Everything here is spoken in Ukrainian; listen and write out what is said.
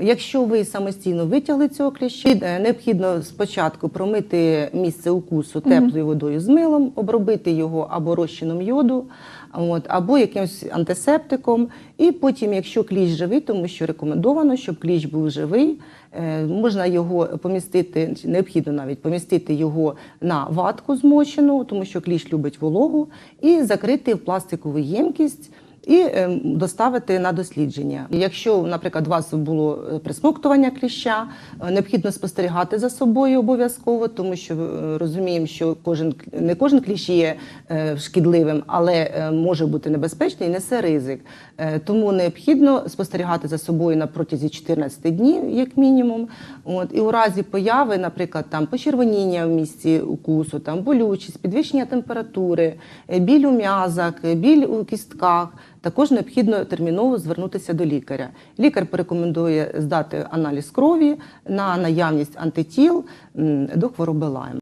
Якщо ви самостійно витягли цього кліща, е, необхідно спочатку промити місце укусу теплою водою з милом, обробити його або розчином йоду, от, або якимось антисептиком. І потім, якщо кліщ живий, тому що рекомендовано, щоб кліщ був живий, е, можна його помістити, необхідно навіть помістити його на ватку змочену, тому що кліщ любить вологу, і закрити в пластикову ємкість і е, доставити на дослідження. Якщо, наприклад, у вас було е, присмоктування кліща, е, необхідно спостерігати за собою обов'язково, тому що розуміємо, що кожен не кожен кліщ є шкідливим, але може бути небезпечний і несе ризик. Тому необхідно спостерігати за собою на протязі 14 днів, як мінімум. От і у разі появи, наприклад, там почервоніння в місці укусу, там болючість, підвищення температури, біль у м'язах, біль у кістках. Також необхідно терміново звернутися до лікаря. Лікар порекомендує здати аналіз крові на наявність антитіл до хвороби Лайм.